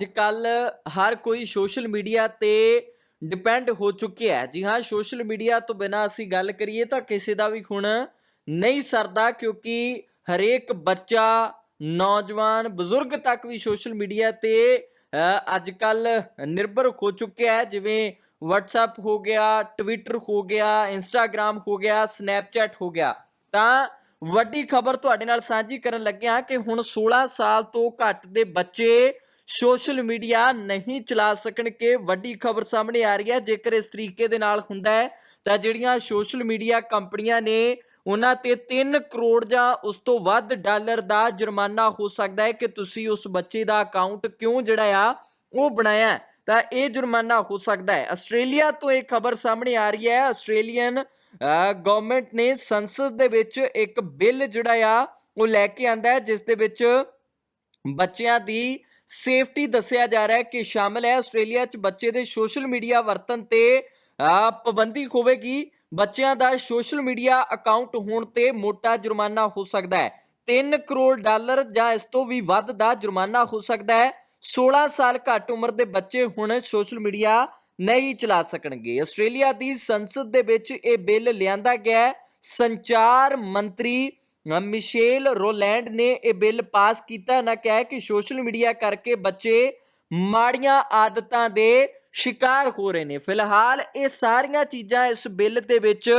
ਅੱਜ ਕੱਲ ਹਰ ਕੋਈ ਸੋਸ਼ਲ ਮੀਡੀਆ ਤੇ ਡਿਪੈਂਡ ਹੋ ਚੁੱਕਿਆ ਹੈ। ਜੀ ਹਾਂ, ਸੋਸ਼ਲ ਮੀਡੀਆ ਤੋਂ ਬਿਨਾ ਅਸੀਂ ਗੱਲ ਕਰੀਏ ਤਾਂ ਕਿਸੇ ਦਾ ਵੀ ਹੁਣ ਨਹੀਂ ਸਰਦਾ ਕਿਉਂਕਿ ਹਰੇਕ ਬੱਚਾ, ਨੌਜਵਾਨ, ਬਜ਼ੁਰਗ ਤੱਕ ਵੀ ਸੋਸ਼ਲ ਮੀਡੀਆ ਤੇ ਅੱਜ ਕੱਲ ਨਿਰਭਰ ਹੋ ਚੁੱਕਿਆ ਹੈ। ਜਿਵੇਂ WhatsApp ਹੋ ਗਿਆ ਟਵਿੱਟਰ ਹੋ ਗਿਆ, Instagram ਹੋ ਗਿਆ, Snapchat ਹੋ ਗਿਆ। ਤਾਂ ਵੱਡੀ ਖਬਰ ਤੁਹਾਡੇ ਨਾਲ ਸਾਂਝੀ ਕਰਨ ਲੱਗਿਆ ਕਿ ਹੁਣ 16 ਸਾਲ ਤੋਂ ਘੱਟ ਦੇ ਬੱਚੇ ਸੋਸ਼ਲ ਮੀਡੀਆ ਨਹੀਂ ਚਲਾ ਸਕਣਗੇ ਵੱਡੀ ਖਬਰ ਸਾਹਮਣੇ ਆ ਰਹੀ ਹੈ। ਜੇਕਰ ਇਸ ਤਰੀਕੇ ਦੇ ਨਾਲ ਹੁੰਦਾ ਹੈ, ਤਾਂ ਜਿਹੜੀਆਂ ਸੋਸ਼ਲ ਮੀਡੀਆ ਕੰਪਨੀਆਂ ਨੇ, ਉਹਨਾਂ ਤੇ 3 ਕਰੋੜ ਜਾਂ ਉਸ ਤੋਂ ਵੱਧ ਡਾਲਰ ਦਾ ਜੁਰਮਾਨਾ ਹੋ ਸਕਦਾ ਹੈ ਕਿ ਤੁਸੀਂ ਉਸ ਬੱਚੇ ਦਾ ਅਕਾਊਂਟ ਕਿਉਂ ਜਿਹੜਾ ਆ, ਉਹ ਬਣਾਇਆ ਤਾਂ ਇਹ ਜੁਰਮਾਨਾ ਹੋ ਸਕਦਾ ਹੈ। ਆਸਟ੍ਰੇਲੀਆ ਤੋਂ ਇਹ ਖਬਰ ਸਾਹਮਣੇ ਆ ਰਹੀ ਹੈ। ਆਸਟ੍ਰੇਲੀਅਨ ਗਵਰਨਮੈਂਟ ਨੇ ਸੰਸਦ ਦੇ ਵਿੱਚ ਇੱਕ ਬਿੱਲ ਜਿਹੜਾ ਆ, ਉਹ ਲੈ ਕੇ ਆਂਦਾ ਹੈ, ਜਿਸ ਦੇ ਵਿੱਚ ਬੱਚਿਆਂ ਦੀ ਸੇਫਟੀ ਦੱਸਿਆ ਜਾ ਰਿਹਾ ਹੈ ਕਿ ਸ਼ਾਮਲ ਹੈ। ਆਸਟ੍ਰੇਲੀਆ 'ਚ ਬੱਚੇ ਦੇ ਸੋਸ਼ਲ ਮੀਡੀਆ ਵਰਤਨ ਤੇ ਪਾਬੰਦੀ ਹੋਵੇਗੀ ਬੱਚਿਆਂ ਦਾ ਸੋਸ਼ਲ ਮੀਡੀਆ ਅਕਾਊਂਟ ਹੋਣ ਤੇ ਮੋਟਾ ਜੁਰਮਾਨਾ ਹੋ ਸਕਦਾ ਹੈ। 3 ਕਰੋੜ ਡਾਲਰ ਜਾਂ ਇਸ ਤੋਂ ਵੀ ਵੱਧ ਦਾ ਜੁਰਮਾਨਾ ਹੋ ਸਕਦਾ ਹੈ। 16 ਸਾਲ ਘੱਟ ਉਮਰ ਦੇ ਬੱਚੇ ਹੁਣ ਸੋਸ਼ਲ ਮੀਡੀਆ ਨਹੀਂ ਚਲਾ ਸਕਣਗੇ। ਆਸਟ੍ਰੇਲੀਆ ਦੀ ਸੰਸਦ ਦੇ ਵਿੱਚ ਇਹ ਬਿੱਲ ਲਿਆਂਦਾ ਗਿਆ ਸੰਚਾਰ ਮੰਤਰੀ ਮਿਸ਼ੇਲ ਰੋਲੈਂਡ ਨੇ ਇਹ ਬਿੱਲ ਪਾਸ ਕੀਤਾ, ਨਾ ਕਿਹਾ ਕਿ ਸੋਸ਼ਲ ਮੀਡੀਆ ਕਰਕੇ ਬੱਚੇ ਮਾੜੀਆਂ ਆਦਤਾਂ ਦੇ ਸ਼ਿਕਾਰ ਹੋ ਰਹੇ ਨੇ। ਫਿਲਹਾਲ ਇਹ ਸਾਰੀਆਂ ਚੀਜ਼ਾਂ ਇਸ ਬਿੱਲ ਦੇ ਵਿੱਚ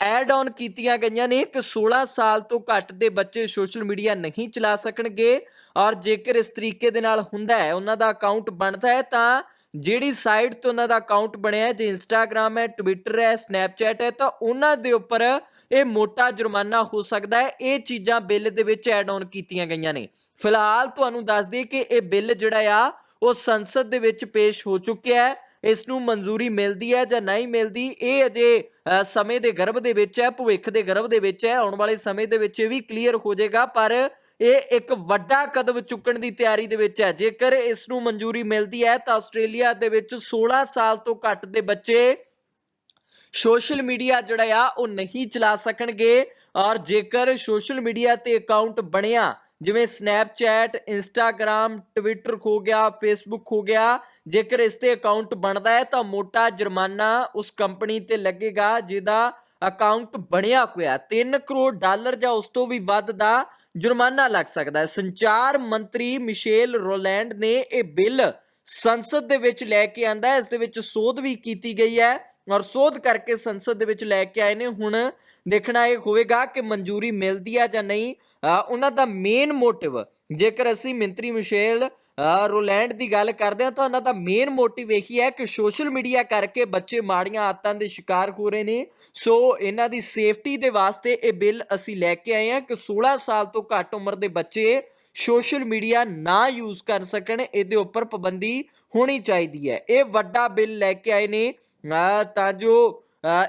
ਐਡ ਆਨ ਕੀਤੀਆਂ ਗਈਆਂ ਨੇ ਕਿ 16 ਸਾਲ ਤੋਂ ਘੱਟ ਦੇ ਬੱਚੇ ਸੋਸ਼ਲ ਮੀਡੀਆ ਨਹੀਂ ਚਲਾ ਸਕਣਗੇ ਔਰ ਜੇਕਰ ਇਸ ਤਰੀਕੇ ਦੇ ਨਾਲ ਹੁੰਦਾ ਹੈ, ਉਹਨਾਂ ਦਾ ਅਕਾਊਂਟ ਬਣਦਾ ਹੈ, ਤਾਂ ਜਿਹੜੀ ਸਾਈਟ ਤੋਂ ਉਹਨਾਂ ਦਾ ਅਕਾਊਂਟ ਬਣਿਆ ਹੈ, ਜੇ ਇੰਸਟਾਗ੍ਰam ਹੈ ਟਵਿੱਟਰ ਹੈ ਸਨੈਪਚੈਟ ਹੈ, ਤਾਂ ਉਹਨਾਂ ਦੇ ਉੱਪਰ ਇਹ ਮੋਟਾ ਜੁਰਮਾਨਾ ਹੋ ਸਕਦਾ ਹੈ। ਇਹ ਚੀਜ਼ਾਂ ਬਿੱਲ ਦੇ ਵਿੱਚ ਐਡ ਆਨ ਕੀਤੀਆਂ ਗਈਆਂ ਨੇ। ਫਿਲਹਾਲ ਤੁਹਾਨੂੰ ਦੱਸ ਦਈਏ ਕਿ ਇਹ ਬਿੱਲ ਜਿਹੜਾ ਆ, ਉਹ ਸੰਸਦ ਦੇ ਵਿੱਚ ਪੇਸ਼ ਹੋ ਚੁੱਕਿਆ ਹੈ। ਇਸ ਨੂੰ ਮਨਜ਼ੂਰੀ ਮਿਲਦੀ ਹੈ ਜਾਂ ਨਹੀਂ ਮਿਲਦੀ, ਇਹ ਅਜੇ ਸਮੇਂ ਦੇ ਗਰਭ ਦੇ ਵਿੱਚ ਹੈ, ਭਵਿੱਖ ਦੇ ਗਰਭ ਦੇ ਵਿੱਚ ਹੈ, ਆਉਣ ਵਾਲੇ ਸਮੇਂ ਦੇ ਵਿੱਚ ਇਹ ਵੀ ਕਲੀਅਰ ਹੋ ਜਾਏਗਾ, ਪਰ ਇਹ ਇੱਕ ਵੱਡਾ ਕਦਮ ਚੁੱਕਣ ਦੀ ਤਿਆਰੀ ਦੇ ਵਿੱਚ ਹੈ। ਜੇਕਰ ਇਸ ਨੂੰ ਮਨਜ਼ੂਰੀ ਮਿਲਦੀ ਹੈ, ਤਾਂ ਆਸਟ੍ਰੇਲੀਆ ਦੇ ਵਿੱਚ 16 ਸਾਲ ਤੋਂ ਘੱਟ ਦੇ ਬੱਚੇ ਸੋਸ਼ਲ ਮੀਡੀਆ ਜਿਹੜਾ ਆ, ਉਹ ਨਹੀਂ ਚਲਾ ਸਕਣਗੇ, ਔਰ ਜੇਕਰ ਸੋਸ਼ਲ ਮੀਡੀਆ ਤੇ ਅਕਾਊਂਟ ਬਣਿਆ ਜਿਵੇਂ ਸਨੈਪਚੈਟ ਇੰਸਟਾਗ੍ਰam ਟਵਿੱਟਰ ਹੋ ਗਿਆ ਫੇਸਬੁੱਕ ਹੋ ਗਿਆ, ਜੇਕਰ ਇਸ ਤੇ ਅਕਾਊਂਟ ਬਣਦਾ ਹੈ ਤਾਂ ਮੋਟਾ ਜੁਰਮਾਨਾ ਉਸ ਕੰਪਨੀ ਤੇ ਲੱਗੇਗਾ ਜਿਹਦਾ ਅਕਾਊਂਟ ਬਣਿਆ ਹੋਇਆ 3 ਕਰੋੜ ਡਾਲਰ ਜਾਂ ਉਸ ਤੋਂ ਵੀ ਵੱਧ ਦਾ ਜੁਰਮਾਨਾ ਲੱਗ ਸਕਦਾ ਹੈ। ਸੰਚਾਰ ਮੰਤਰੀ ਮਿਸ਼ੇਲ ਰੋਲੈਂਡ ਨੇ ਇਹ ਬਿੱਲ ਸੰਸਦ ਦੇ ਵਿੱਚ ਲੈ ਕੇ ਆਂਦਾ ਹੈ। ਇਸ ਦੇ ਵਿੱਚ ਸੋਧ ਵੀ ਕੀਤੀ ਗਈ ਹੈ। ਔਰ ਸੋਧ ਕਰਕੇ ਸੰਸਦ ਦੇ ਵਿੱਚ ਲੈ ਕੇ ਆਏ ਨੇ। ਹੁਣ ਦੇਖਣਾ ਇਹ ਹੋਵੇਗਾ ਕਿ ਮਨਜ਼ੂਰੀ ਮਿਲਦੀ ਹੈ ਜਾਂ ਨਹੀਂ। ਉਹਨਾਂ ਦਾ ਮੇਨ ਮੋਟਿਵ ਜੇਕਰ ਅਸੀਂ ਮੰਤਰੀ ਮਿਸ਼ੇਲ ਰੋਲੈਂਡ ਦੀ ਗੱਲ ਕਰਦੇ ਹਾਂ ਤਾਂ ਉਹਨਾਂ ਦਾ ਮੇਨ ਮੋਟਿਵ ਇਹੀ ਹੈ ਕਿ ਸੋਸ਼ਲ ਮੀਡੀਆ ਕਰਕੇ ਬੱਚੇ ਮਾੜੀਆਂ ਆਦਤਾਂ ਦੇ ਸ਼ਿਕਾਰ ਹੋ ਰਹੇ ਨੇ। ਸੋ ਇਹਨਾਂ ਦੀ ਸੇਫਟੀ ਦੇ ਵਾਸਤੇ ਇਹ ਬਿੱਲ ਅਸੀਂ ਲੈ ਕੇ ਆਏ ਹਾਂ ਕਿ 16 ਸਾਲ ਤੋਂ ਘੱਟ ਉਮਰ ਦੇ ਬੱਚੇ ਸੋਸ਼ਲ ਮੀਡੀਆ ਨਾ ਯੂਜ਼ ਕਰ ਸਕਣ। ਇਹਦੇ ਉੱਪਰ ਪਾਬੰਦੀ ਹੋਣੀ ਚਾਹੀਦੀ ਹੈ। ਇਹ ਵੱਡਾ ਬਿੱਲ ਲੈ ਕੇ ਆਏ ਨੇ। ਤਾਂ ਜੋ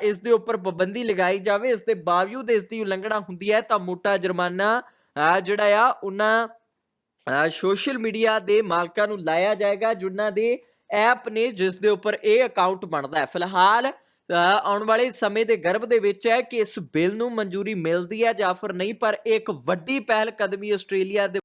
ਇਸ ਦੇ ਉੱਪਰ ਪਾਬੰਦੀ ਲਗਾਈ ਜਾਵੇ, ਇਸ ਦੇ ਬਾਵਜੂਦ ਇਸ ਦੀ ਉਲੰਘਣਾ ਹੁੰਦੀ ਹੈ, ਤਾਂ ਮੋਟਾ ਜੁਰਮਾਨਾ ਜਿਹੜਾ ਆ, ਉਹਨਾਂ ਸੋਸ਼ਲ ਮੀਡੀਆ ਦੇ ਮਾਲਕਾਂ ਨੂੰ ਲਾਇਆ ਜਾਏਗਾ, ਜਿਨ੍ਹਾਂ ਦੇ ਐਪ ਨੇ ਜਿਸ ਦੇ ਉੱਪਰ ਇਹ ਅਕਾਊਂਟ ਬਣਦਾ ਹੈ। ਫਿਲਹਾਲ ਆਉਣ ਵਾਲੇ ਸਮੇਂ ਦੇ ਗਰਭ ਦੇ ਵਿੱਚ ਹੈ ਕਿ ਇਸ ਬਿੱਲ ਨੂੰ ਮਨਜ਼ੂਰੀ ਮਿਲਦੀ ਹੈ ਜਾਂ ਫਿਰ ਨਹੀਂ, ਪਰ ਇਹ ਇੱਕ ਵੱਡੀ ਪਹਿਲ ਕਦਮੀ ਆਸਟ੍ਰੇਲੀਆ ਦੇ